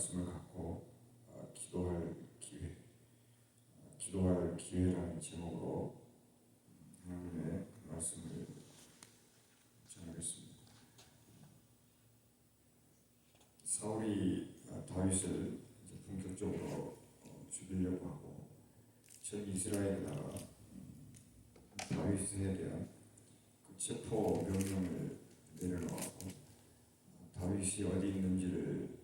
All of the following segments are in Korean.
말씀을 갖고 어, 기도할 기회, 어, 기도할 기회라는 제목으로 하나님의 말씀을 전하겠습니다. 사울이 어, 다윗을 본격적으로 어, 죽이려고 하고 전 이스라엘에다가 음, 다윗에 대한 그 체포 명령을 내려놓았고 어, 다윗이 어디 있는지를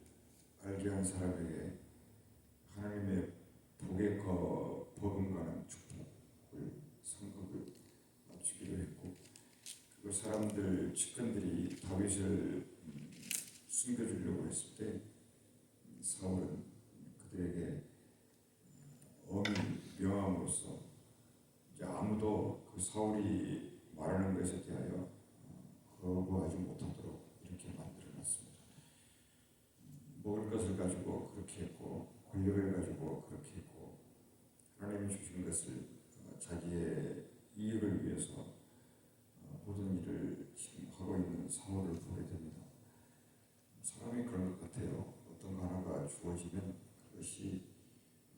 알게 한 사람에게 하나님의 복에 거 버금가는 축복을 상급을 주기로 했고 그 사람들 측근들이 다윗을 음, 숨겨주려고 했을 때 음, 사울은 그들에게 엄히 명함으로써 이제 아무도 그 사울이 말하는 것에 대하여 어, 거부하지 못하도록 이렇게 만들어놨습니다. 음, 먹을 것을 가지고 그렇게 했고 권력을 가지고 그렇게 했고 하나님이 주신 것을 어, 자기의 이익을 위해서 어, 모든 일을 지금 하고 있는 사울을 보게 됩니다. 사람이 그런 것 같아요. 어떤 거 하나가 주어지면 그것이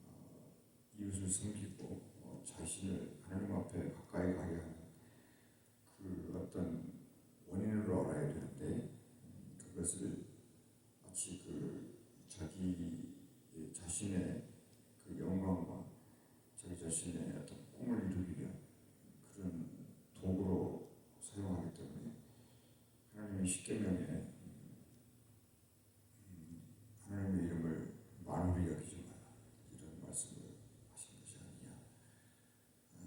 어, 이웃을 섬기고 어, 자신을 하나님 앞에 가까이 가게 하는 그 어떤 원인을 알아야 되는데 음, 그것을 마치 그 자기 자신의 그 영광과 자기 자신의 어떤 꿈을 이루기 위한 그런 도구로 사용하기 때문에 하나님의 십계명에 음, 하나님의 이름을 만홀히 여기지 마라 이런 말씀을 하신 것이 아니냐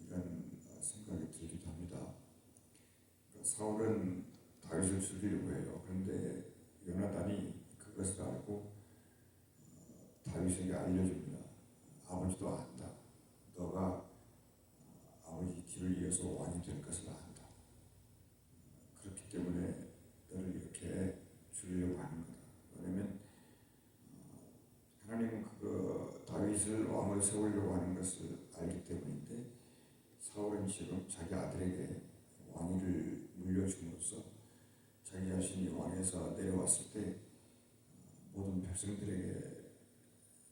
이런 어, 생각이 들기도 합니다. 그러니까 사울은 다윗을 죽이려고 해요. 그런데 요나단이 그것을 알고 어, 다윗에게 알려줍니다. 아버지도 안다. 너가 어, 아버지 뒤를 이어서 왕이 될 것을 안다. 그렇기 때문에 너를 이렇게 죽이려고 하는 거다. 왜냐면 어, 하나님은 그거 다윗을 왕을 세우려고 하는 것을 알기 때문인데 사울은 지금 자기 아들에게 왕위를 물려줌으로써 자기 자신이 왕에서 내려왔을 때 어, 모든 백성들에게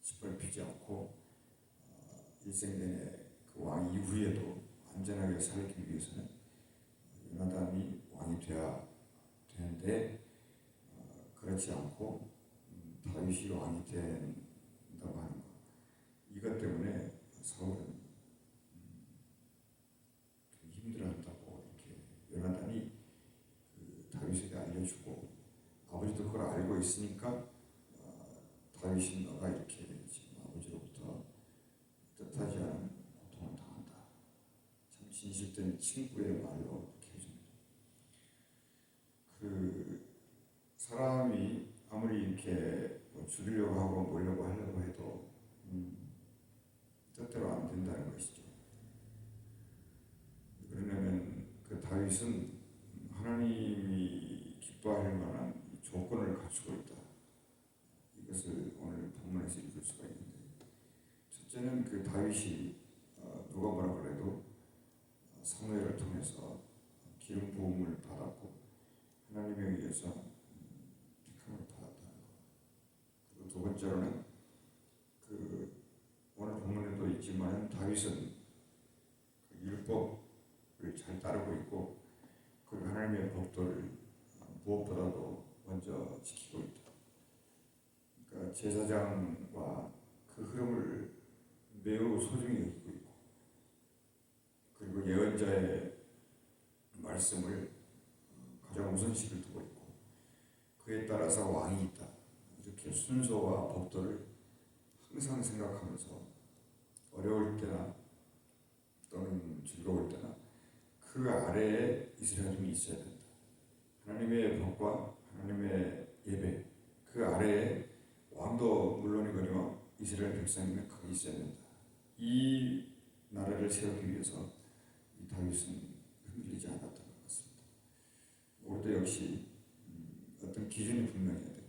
짓밟히지 않고 어, 일생 내내 그 왕 이후에도 안전하게 살기 위해서는 요나단이 왕이 돼야 되는데 어, 그렇지 않고 음, 다윗이 왕이 된다고 하는 것 이것 때문에 사울은 음, 좀 힘들어한다고 이렇게 요나단이 그 다윗에게 알려주고 아버지도 그걸 알고 있으니까 어, 다윗이 너가 이렇게 지금 아버지로부터 뜻하지 않은 고통을 당한다. 참 진실된 친구의 말로 이렇게 해줍니다. 그 사람이 아무리 이렇게 뭐 죽이려고 하고 뭐려고 하려고 해도 음, 뜻대로 안 된다는 것이죠. 그러려면 그 다윗은 하나님이 기뻐할 만한 조건을 갖추고 있다. 이것을 오늘 본문에서 읽을 수가 있는데 첫째는 그 다윗이 어, 누가 뭐라 그래도 어, 사무엘을 통해서 기름 부음을 받았고 하나님에 의해서 음, 택함을 받았다는 것. 그리고 두 번째로는 그 오늘 본문에도 있지만 다윗은 그 율법을 잘 따르고 있고 그리고 하나님의 법도를 어, 무엇보다도 먼저 지키고 있다. 그러니까 제사장과 그 흐름을 매우 소중히 여기고 있고 그리고 예언자의 말씀을 어, 가장 우선시를 두고 있고 따라서 왕이 있다. 이렇게 순서와 법도를 항상 생각하면서 어려울 때나 또는 즐거울 때나 그 아래에 이스라엘이 있어야 된다. 하나님의 법과 하나님의 예배 그 아래에 왕도 물론이거니와 이스라엘 백성이 거기 있어야 된다. 이 나라를 세우기 위해서 이 다윗은 흔들리지 않았던 것 같습니다. 우리도 역시 음, 어떤 기준이 분명해야 되고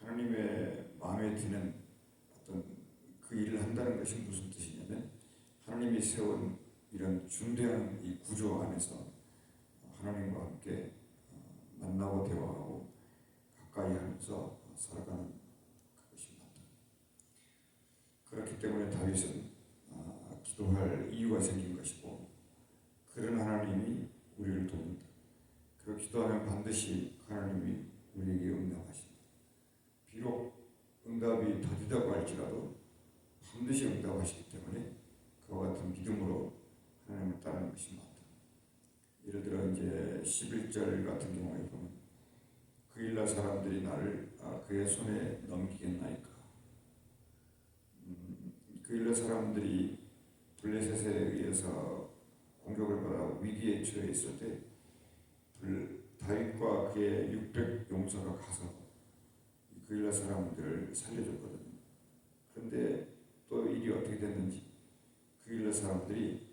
하나님의 마음에 드는 어떤 그 일을 한다는 것이 무슨 뜻이냐면 하나님이 세운 이런 중대한 이 구조 안에서 하나님과 함께 어, 만나고 대화하고 가까이 하면서 살아가는 그것이 그렇기 때문에 다윗은 아, 기도할 이유가 생긴 것이고 그런 하나님이 우리를 돕는다. 그 기도하면 반드시 하나님이 우리에게 응답하신다. 비록 응답이 더디다고 할지라도 반드시 응답하시기 때문에 그와 같은 믿음으로 하나님을 따르는 것이 맞다. 예를 들어 이제 11절 같은 경우에 보면 그 일날 사람들이 나를 아, 그의 손에 넘기겠나이까. 음, 그 일날 사람들이 블레셋에 의해서 공격을 받아 위기에 처해 있을 때 블- 다윗과 그의 600 용사가 가서 그 일날 사람들을 살려줬거든요. 그런데 또 일이 어떻게 됐는지 그 일날 사람들이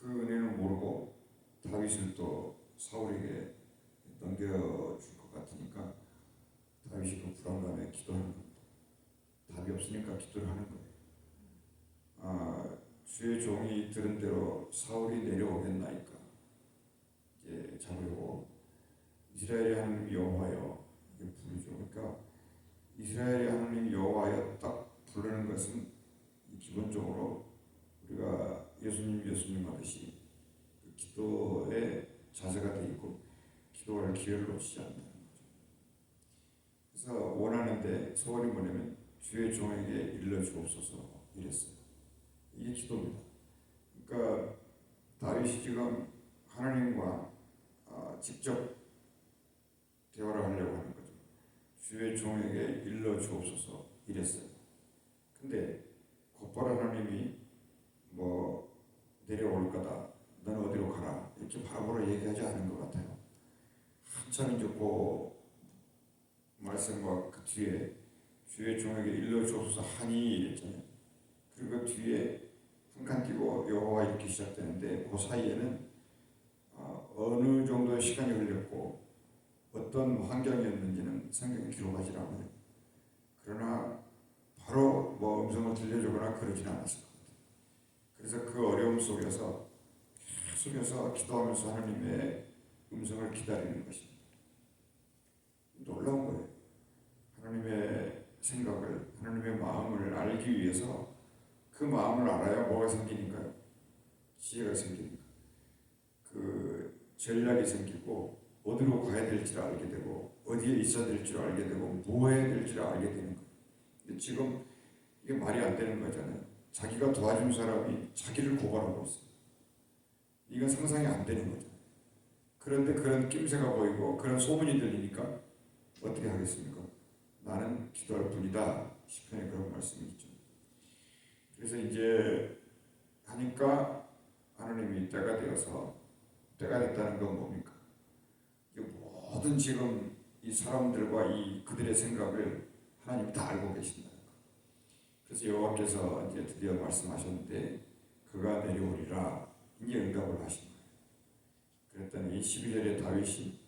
그 은혜를 모르고 다윗을 또 사울에게 넘겨줄 것 같으니까 다윗이 그 불안감에 기도하는 겁니다. 답이 없으니까 기도를 하는 거예요. 아, 주의 종이 들은 대로 사울이 내려오겠나이까 이제 잡으려고 이스라엘의 하나님 여호와여 부르죠. 그러니까 이스라엘의 하나님 여호와여 딱 부르는 것은 기본적으로 우리가 예수님 예수님 하듯이 그 기도의 자세가 돼 있고 기도할 기회를 놓치지 않는다는 거죠. 그래서 원하는데 소원이 뭐냐면 주의 종에게 일러 주옵소서 이랬어요. 이게 기도입니다. 그러니까 다윗이 지금 하나님과 아, 직접 대화를 하려고 하는 거죠. 주의 종에게 일러 주옵소서 이랬어요. 근데 곧바로 하나님이 뭐 내려올 거다. 너는 어디로 가라. 이렇게 바로바로 얘기하지 않은 것 같아요. 한참 이제 그 말씀과 그 뒤에 주의 종에게 일러 주옵소서 하니 이랬잖아요. 그리고 그 뒤에 한칸 띄고 여호와 이렇게 시작되는데 그 사이에는 어, 어느 정도의 시간이 흘렸고 어떤 환경이었는지는 성경에 기록하지 않아요. 그러나 바로 뭐 음성을 들려주거나 그러지는 않았을 것 같아요. 그래서 그 어려움 속에서 계속해서 기도하면서 하나님의 음성을 기다리는 것입니다. 놀라운 거예요. 하나님의 생각을, 하나님의 마음을 알기 위해서 그 마음을 알아야 뭐가 생기니까요? 지혜가 생기니까. 그 전략이 생기고 어디로 가야 될지를 알게 되고 어디에 있어야 될지를 알게 되고 뭐 해야 될지를 알게 되는 거예요. 지금 이게 말이 안 되는 거잖아요. 자기가 도와준 사람이 자기를 고발하고 있어요. 이건 상상이 안 되는 거죠. 그런데 그런 낌새가 보이고 그런 소문이 들리니까 어떻게 하겠습니까? 나는 기도할 뿐이다. 시편에 그런 말씀이 있죠. 그래서 이제 하니까 하나님이 때가 되어서 때가 됐다는 건 뭡니까? 이 모든 지금 이 사람들과 이 그들의 생각을 하나님이 다 알고 계신다는 거. 그래서 여호와께서 이제 드디어 말씀하셨는데 그가 내려오리라 이제 응답을 하신 거예요. 그랬더니 12절에 다윗이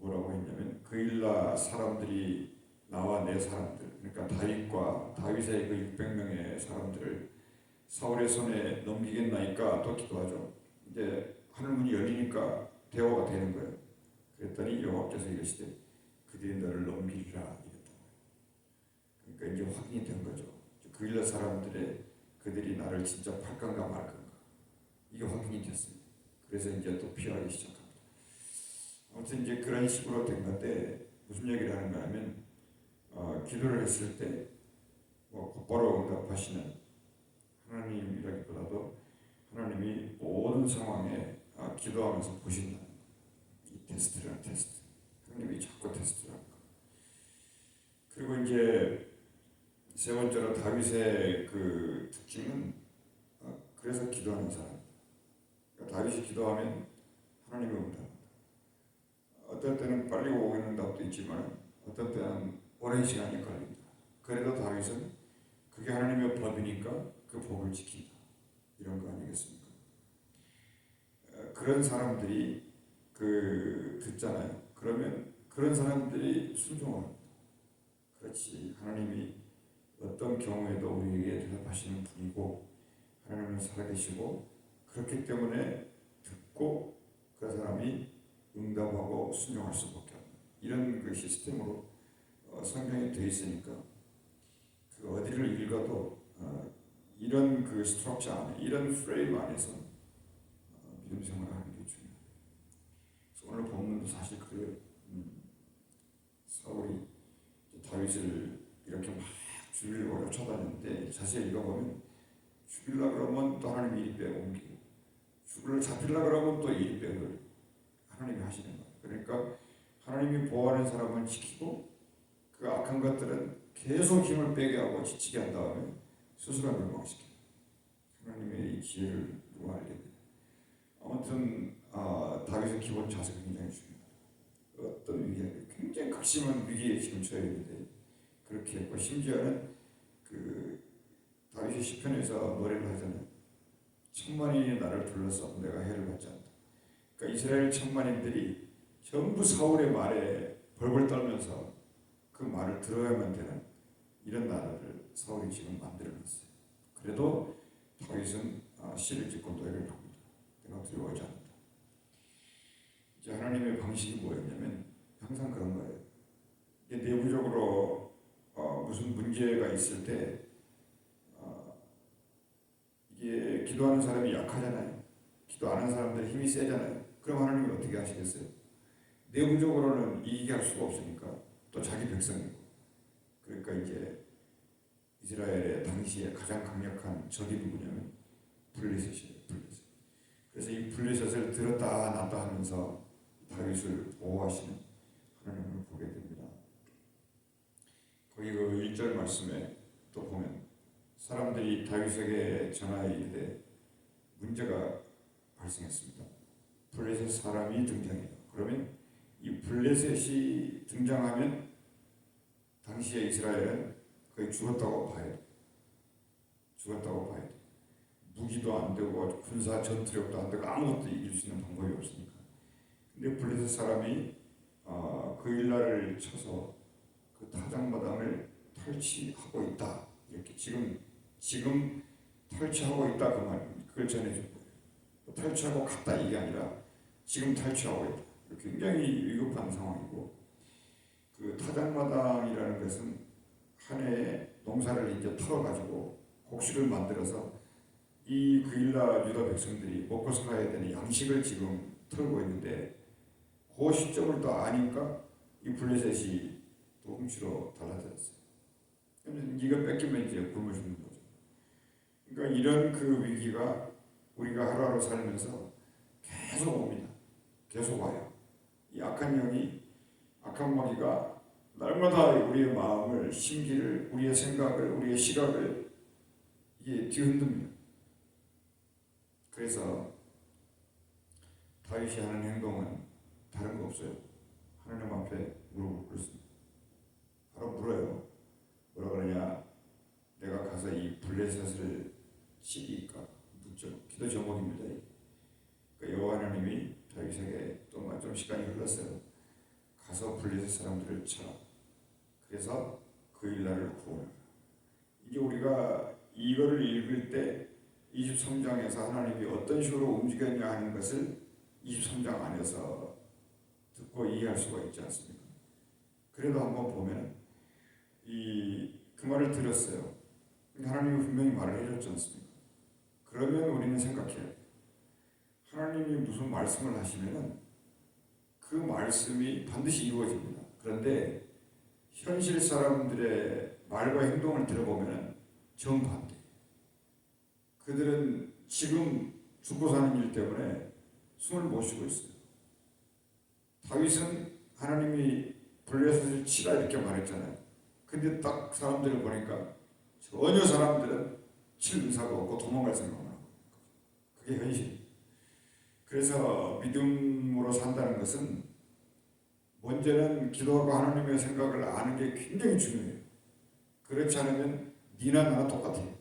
뭐라고 했냐면 그 일라 사람들이 나와 내 사람들 그러니까 다윗과 다윗의 그 600명의 사람들을 사울의 손에 넘기겠나이까 또 기도하죠. 이제 하늘문이 열리니까 대화가 되는 거예요. 그랬더니 여호와께서 이르시되 그들이 너를 넘기리라 이랬다. 그러니까 이제 확인이 된 거죠. 그 일러 사람들의 그들이 나를 진짜 팔 건가 말 건가 이게 확인이 됐습니다. 그래서 이제 또 피하기 시작합니다. 아무튼 이제 그런 식으로 된 건데 무슨 얘기를 하는 거냐면 어, 기도를 했을 때 뭐 곧바로 응답하시는 하나님이라기보다도 하나님이 모든 상황에 아, 기도하면서. 이 테스트라는 테스트. 하나님이 자꾸 테스트를 하는 거. 그리고 이제 세 번째로 다윗의 그 특징은 어, 그래서 기도하는 사람. 그러니까 다윗이 기도하면 하나님이 응답한다. 어떨 때는 빨리 오는 응답도 있지만 어떤 때는 오랜 시간이 걸린다. 그래도 다윗은 그게 하나님의 법이니까 그 법을 지킨다. 이런 거 아니겠습니까? 어, 그런 사람들이 그 듣잖아요. 그러면 그런 사람들이 순종합니다. 그렇지. 하나님이 어떤 경우에도 우리에게 대답하시는 분이고 하나님은 살아계시고 그렇기 때문에 듣고 그 사람이 응답하고 순종할 수밖에 없는 이런 그 시스템으로 어, 성경이 되어 있으니까 그 어디를 읽어도 어, 이런 그 스트럭처 안에 이런 프레임 안에서 어, 믿음 생활을 하는 게 중요해요. 그래서 오늘 본문도 사실 그래요. 음, 사울이 다윗을 이렇게 막 죽이려고 쫓아다녔는데 자세히 읽어보면 죽이려 그러면 또 하나님이 이리 빼옮기고 죽을 잡히려 그러면 또 이리 빼고 하나님이 하시는 거예요. 그러니까 하나님이 보호하는 사람은 지키고 그 악한 것들은 계속 힘을 빼게 하고 지치게 한 다음에 스스로 멸망시켜요. 하나님의 이 지혜를 누가 알게 돼요. 아무튼 아, 다윗의 기본 자세가 굉장히 중요해요. 어떤 위기에 굉장히 극심한 위기에 지금 처해 있는데 그렇게 했고 심지어는 그 다윗의 시편에서 노래를 하잖아요. 천만인이 나를 둘러싸고 내가 해를 받지 않다. 그러니까 이스라엘 천만인들이 전부 사울의 말에 벌벌 떨면서 그 말을 들어야만 되는 이런 나라를 사울이 지금 만들어놨어요. 그래도 다윗은 아, 씨를 짓고 노예를 합니다. 내가 두려워하지 않는다. 이제 하나님의 방식이 뭐였냐면 항상 그런 거예요. 내부적으로 어, 무슨 문제가 있을 때 어, 이게 기도하는 사람이 약하잖아요. 기도 안 하는 사람들 힘이 세잖아요. 그럼 하나님이 어떻게 하시겠어요? 내부적으로는 이기게 할 수가 없으니까 또 자기 백성이고 그러니까 이제 이스라엘의 당시에 가장 강력한 적이 누구냐면 블레셋이에요. 블레셋. 그래서 이 블레셋을 들었다 놨다 하면서 다윗을 보호하시는 하나님을 보게 됩니다. 거기 그 1절 말씀에 또 보면 사람들이 다윗에게 전하여 이르되 문제가 발생했습니다. 블레셋 사람이 등장해요. 그러면 이 블레셋이 등장하면 당시의 이스라엘은 거의 죽었다고 돼. 죽었다고 돼. 무기도 안 되고 군사 전투력도 안 되고 아무것도 이길 수 있는 방법이 없으니까. 근데 블레셋 사람이 어, 그 일날을 쳐서 그 타작마당을 탈취하고 있다. 이렇게 지금 지금 탈취하고 있다 그 말. 그걸 전해준 거예요. 뭐 탈취하고 갔다 이게 아니라 지금 탈취하고 있다. 굉장히 위급한 상황이고 그 타작마당이라는 것은 한 해에 농사를 이제 털어가지고 곡식을 만들어서 이 그일라 유다 백성들이 먹고 살아야 되는 양식을 지금 털고 있는데 그 시점을 또 아니까 이 블레셋이 또 훔치러 달라졌어요. 그러면 이거 뺏기면 이제 굶어 죽는 거죠. 그러니까 이런 그 위기가 우리가 하루하루 살면서 계속 옵니다. 계속 와요. 이 악한 영이 악한 마귀가 날마다 우리의 마음을 심기를 우리의 생각을 우리의 시각을 이게 뒤흔듭니다. 그래서 다윗이 하는 행동은 다른 거 없어요. 하나님 앞에 무릎을 꿇습니다. 바로 물어요. 뭐라 그러냐? 내가 가서 이 블레셋을 치리까 묻죠. 기도 제목입니다. 그러니까 여호와 하나님이 다윗에게 또좀 시간이 흘렀어요. 가서 블레셋 사람들을 쳐. 그래서 그 일날을 구원하라. 이게 우리가 이거를 읽을 때 23장에서 하나님이 어떤 식으로 움직였냐 하는 것을 23장 안에서 듣고 이해할 수가 있지 않습니까? 그래도 한번 보면 이 그 말을 들었어요. 하나님이 분명히 말을 해줬지 않습니까? 그러면 우리는 생각해요. 하나님이 무슨 말씀을 하시면은 그 말씀이 반드시 이루어집니다. 그런데 현실 사람들의 말과 행동을 들어보면 정반대. 그들은 지금 죽고 사는 일 때문에 숨을 못 쉬고 있어요. 다윗은 하나님이 블레셋을 치라 이렇게 말했잖아요. 근데 딱 사람들을 보니까 전혀 사람들은 칠 의사가 없고 도망갈 생각만 하고 그게 현실. 그래서 믿음으로 산다는 것은 먼저는 기도하고 하나님의 생각을 아는 게 굉장히 중요해요. 그렇지 않으면 니나 나나 똑같아요.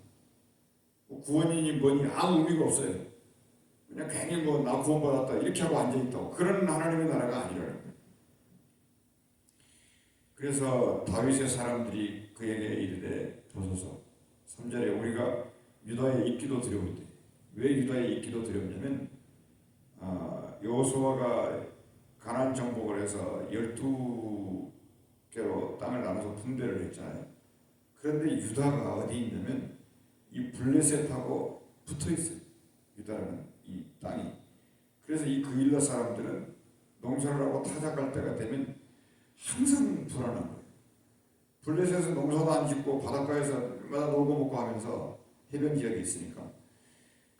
뭐 구원이니 뭐니 아무 의미가 없어요. 그냥 괜히 뭐 나 구원받았다 이렇게 하고 앉아있다고 그런 하나님의 나라가 거예요. 그래서 다윗의 사람들이 그에게 이르되 보소서 3절에 우리가 유다에 있기도 두려운데 왜 유다에 있기도 두렵냐면 아, 여호수아가 가나안 정복을 해서 12개로 땅을 나눠서 분배를 했잖아요. 그런데 유다가 어디 있냐면 이 블레셋하고 붙어 있어요. 유다라는 이 땅이. 그래서 이 그일라 사람들은 농사를 하고 타작할 때가 되면 항상 불안한 거예요. 블레셋에서 농사도 안 짓고 바닷가에서 얼마나 놀고 먹고 하면서 해변 지역에 있으니까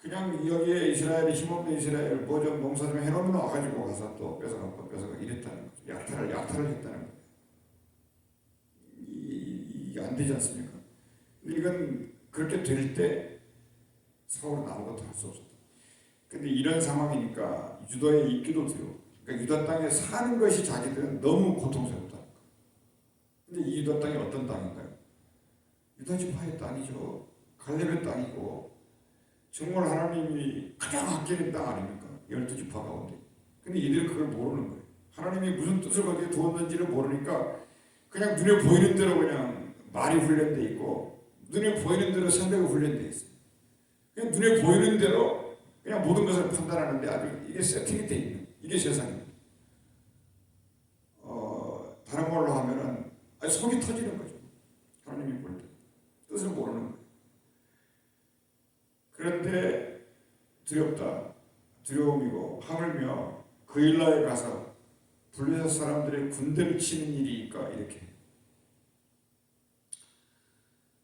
그냥 여기에 이스라엘이 힘없는 이스라엘 뭐 좀 농사 좀 해놓으면 와가지고 가서 또 뺏어갖고 뺏어가 이랬다는 거죠. 약탈을 약탈을 했다는 거예요. 안 되지 않습니까? 이건 그렇게 될 때 사울은 아무것도 할 수 없었다. 근데 이런 상황이니까 유다에 있기도 두려워. 그러니까 유다 땅에 사는 것이 자기들은 너무 고통스럽다. 근데 이 유다 땅이 어떤 땅인가요? 유다 지파의 땅이죠. 갈렙의 땅이고 정말 하나님이 가장 아끼는 땅 아닙니까? 열두 지파 가운데. 근데 이들은 그걸 모르는 거예요. 하나님이 무슨 뜻을 거기에 두었는지를 모르니까 그냥 눈에 보이는 대로 그냥 말이 훈련돼 있고 눈에 보이는 대로 생각이 훈련돼 있어요. 그냥 눈에 보이는 대로 그냥 모든 것을 판단하는데 아주 이게 세팅이 돼 있는 이게 세상입니다. 어, 다른 말로 하면은 아니, 속이 터지는 거죠. 하나님이 볼 때. 뜻을 모르는 거예요. 그런데 두렵다. 두려움이고 하물며 그 일라에 가서 블레셋 사람들의 군대를 치는 일이니까 이렇게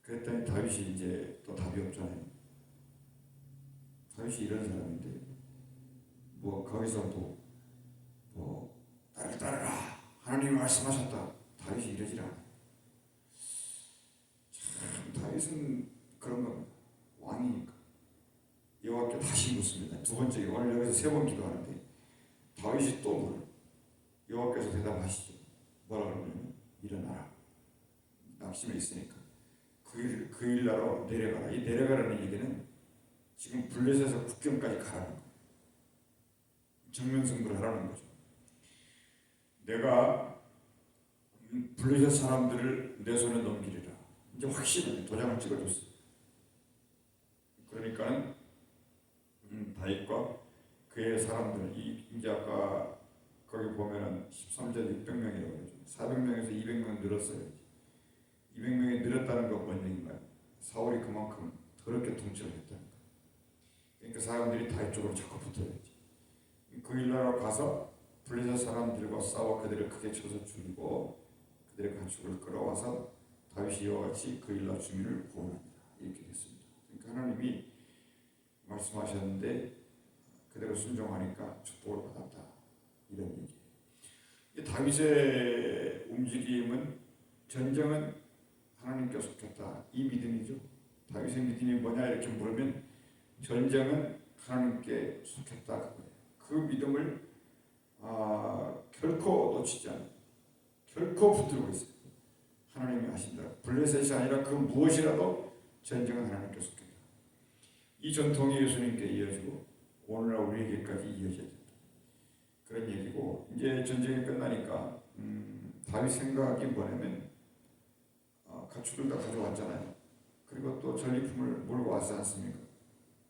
그랬더니 다윗이 이제 또 답이 없잖아요. 다윗이 이런 사람인데 뭐 거기서도 뭐 나를 따르라 하나님이 말씀하셨다 다윗이 이러질 않아. 참 다윗은 그런 겁니다. 왕이니까 여호와께 다시 묻습니다. 두 번째 오늘 여기서 세 번 기도하는데 다윗이 또 물어. 여호와께서 대답하시죠. 뭐라 그러냐면 일어나라. 낙심에 있으니까 그 일 그 일나로 내려가라. 이 내려가라는 얘기는 지금 블레셋에서 국경까지 가라는 거예요. 정면 승부를 하라는 거죠. 내가 블레셋 사람들을 내 손에 넘기리라. 이제 확실히 도장을 찍어줬어. 그러니까는 음, 다윗과 그의 사람들 이 이제 아까 거기 보면은 13절 600명이라고 그러죠. 400명에서 200명 늘었어요. 200명이 늘었다는 건 뭔 얘기인가요? 사울이 그만큼 더럽게 통치를 거예요. 그러니까 사람들이 다윗 쪽으로 자꾸 붙어야지. 그 일나라 가서 블레셋 사람들과 싸워 그들을 크게 쳐서 죽이고 그들의 가축을 끌어와서 다윗이 이와 같이 그 일나 주민을 구원한다. 이렇게 됐습니다. 그러니까 하나님이 말씀하셨는데 그대로 순종하니까 축복을 받았다. 이런 얘기예요. 이 다윗의 움직임은 전쟁은 하나님께 속했다. 이 믿음이죠. 다윗의 믿음이 뭐냐 이렇게 물으면 전쟁은 하나님께 속했다. 그 믿음을 아, 결코 놓치지 않아요. 결코 붙들고 있어요. 하나님이 하신다. 블레셋이 아니라 그 무엇이라도 전쟁은 하나님께 속했다. 이 전통이 예수님께 이어지고 오늘날 우리에게까지 이어져야 된다. 그런 얘기고 이제 전쟁이 끝나니까 음, 다윗 생각이 뭐냐면 어, 가축을 다 가져왔잖아요. 그리고 또 전리품을 몰고 왔지 않습니까?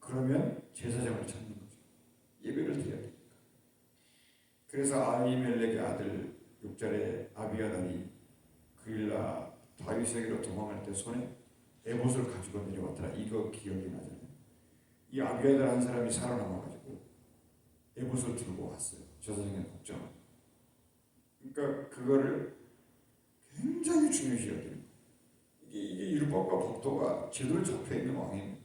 그러면 제사장을 찾는 거죠. 예배를 드려야 되니까. 그래서 아히멜렉의 아들 6절에 아비아달이 그일라 다윗에게로 도망할 때 손에 에봇을 가지고 내려왔더라. 이거 기억이 나잖아요. 이 아비아달 한 사람이 살아남아가지고 에봇을 들고 왔어요. 제사장의 복장을. 그러니까 그거를 굉장히 중요시 여기는 이게, 이게 율법과 법도가 제대로 잡혀 있는 왕입니다.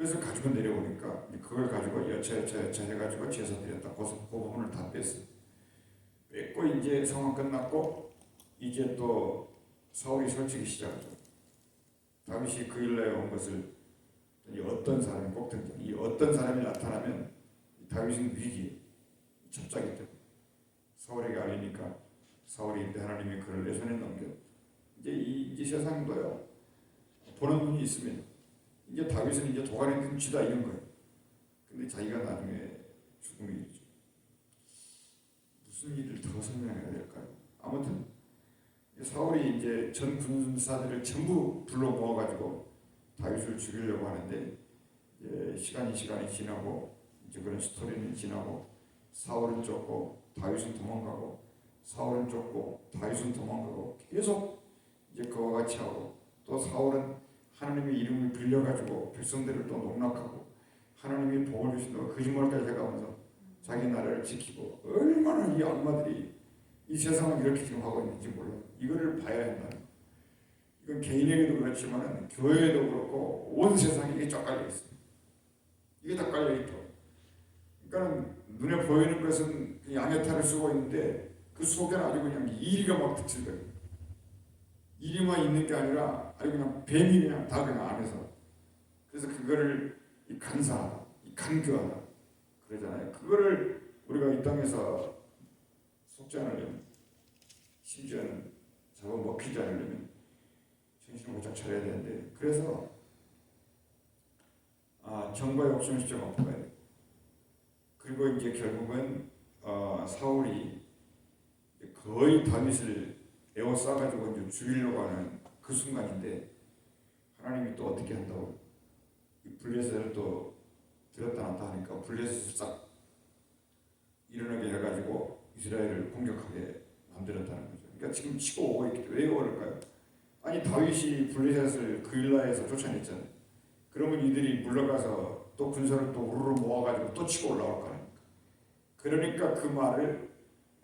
그래서 가지고 내려오니까 그걸 가지고 여차 여차 여차 해가지고 제사 드렸다. 그, 그 부분을 다 뺐어요. 뺐고 이제 상황 끝났고 이제 또 사울이 설치기 시작하죠. 다윗이 그 일날 온 것을 이 어떤 사람이 꼭 등장. 이 어떤 사람이 나타나면 다윗은 위기 첩자기 때문에 사울에게 알리니까 사울이 이때 하나님이 그를 내 손에 넘겨. 이제 이 이제 세상도요 보는 눈이 있습니다. 이제 다윗은 이제 도가니 끔치다 이런 거예요. 근데 자기가 나중에 죽음이 이르죠. 무슨 일을 더 설명해야 될까요? 아무튼 사울이 이제 전 군사들을 전부 불러 모아가지고 다윗을 죽이려고 하는데 시간이 시간이 지나고 이제 그런 스토리는 지나고 사울은 쫓고 다윗은 도망가고 사울은 쫓고 다윗은 도망가고 계속 이제 그와 같이 하고 또 사울은 하나님의 이름을 빌려가지고 백성들을 또 농락하고 하나님이 복을 주신다고 거짓말까지 해가면서 자기 나라를 지키고 얼마나 이 악마들이 이 세상을 이렇게 지금 하고 있는지 몰라. 이거를 봐야 한다는 거. 이건 개인에게도 그렇지만 교회에도 그렇고 온 세상에 이게 쫙 깔려 있어. 이게 다 깔려 있다. 그러니까 눈에 보이는 것은 그 양해탈을 쓰고 있는데 그 속에는 아주 그냥 이리가 막 득실거려. 이리만 있는 게 아니라 아주 그냥 뱀이 그냥 다 그냥 안에서. 그래서 그거를 이 간사하다, 이 간교하다 그러잖아요. 그거를 우리가 이 땅에서 속지 않으려면 심지어는 잡아먹히지 않으려면 정신을 바짝 차려야 되는데 그래서 아, 정과 욕심을 직접 엎어가야 돼. 그리고 이제 결국은 어, 사울이 거의 다윗을 에워싸가지고 이제 죽이려고 하는 그 순간인데 하나님이 또 어떻게 한다고 이 블레셋을 또 들었다 놨다 하니까 블레셋을 싹 일어나게 해가지고 이스라엘을 공격하게 만들었다는 거죠. 그러니까 지금 치고 오고 있기 때문에 왜 그럴까요? 아니 다윗이 블레셋을 그일라에서 쫓아냈잖아요. 그러면 이들이 물러가서 또 군사를 또 우르르 모아가지고 또 치고 올라올 거 아닙니까? 그러니까 그 말을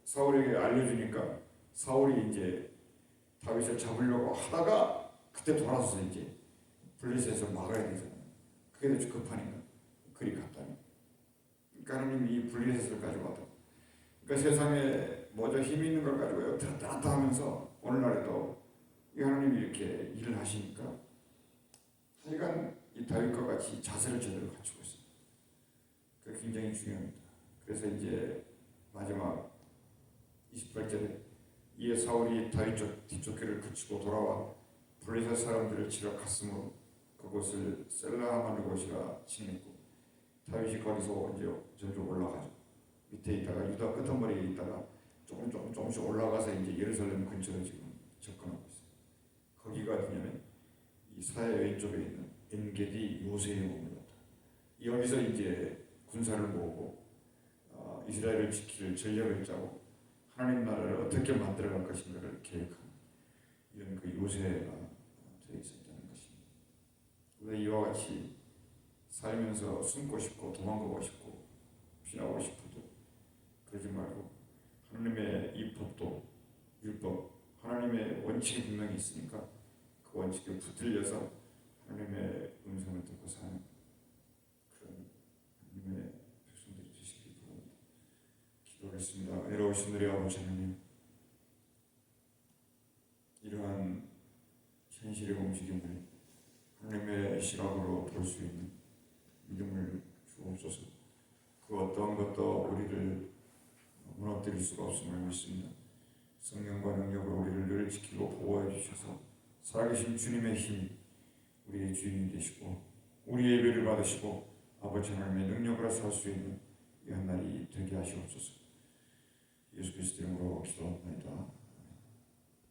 사울에게 알려주니까 사울이 이제 다윗을 잡으려고 하다가 그때 돌아서서 이제 블레셋에서 막아야 되잖아요. 그게 더 급하니까 그리 갔다니. 그러니까 하나님이 이 블레셋을 가지고 왔다. 그러니까 세상에 뭐저 힘 있는 걸 가지고 들었다 놨다 하면서 오늘날에도 이 하나님이 이렇게 일을 하시니까 하여간 이 다윗과 같이 자세를 제대로 갖추고 있어요. 그게 굉장히 중요합니다. 그래서 이제 마지막 28절에 이에 사울이 다윗 쪽 뒤쫓기를 그치고 돌아와 블레셋 사람들을 치러 갔으므로 그곳을 셀라하는 곳이라 칭했고 다윗이 거기서 이제 점점 올라가죠. 밑에 있다가 유다 끝머리에 있다가 조금 조금 조금씩 올라가서 이제 예루살렘 근처로 지금 접근하고 있어요. 거기가 어디냐면 이 사해 왼쪽에 있는 엔게디 요새에 머물렀다. 여기서 이제 군사를 모으고 어, 이스라엘을 지킬 전략을 짜고 하나님 나라를 어떻게 만들어갈 것인가를 계획하는 이런 그 요새가 되어 있었다는 것입니다. 우리가 이와 같이 살면서 숨고 싶고 도망가고 싶고 피하고 싶어도 그러지 말고 하나님의 이 법도 율법 하나님의 원칙이 분명히 있으니까 그 원칙에 붙들려서 하나님의 음성을 듣고 사는 그런 하나님의 백성들이 되시길 바랍니다. 기도하겠습니다. 외로우신 우리 아버지 하나님 이러한 현실의 움직임을 하나님의 시각으로 볼 수 있는 믿음을 주옵소서. 그 어떠한 것도 우리를 무너뜨릴 수가 없음을 믿습니다. 성령과 능력으로 우리를 늘 지키고 보호해 주셔서 살아계신 주님의 힘 우리의 주인이 되시고 우리의 예배를 받으시고 아버지 하나님의 능력으로 살 수 있는 이한 날이 되게 하시옵소서. 예수 그리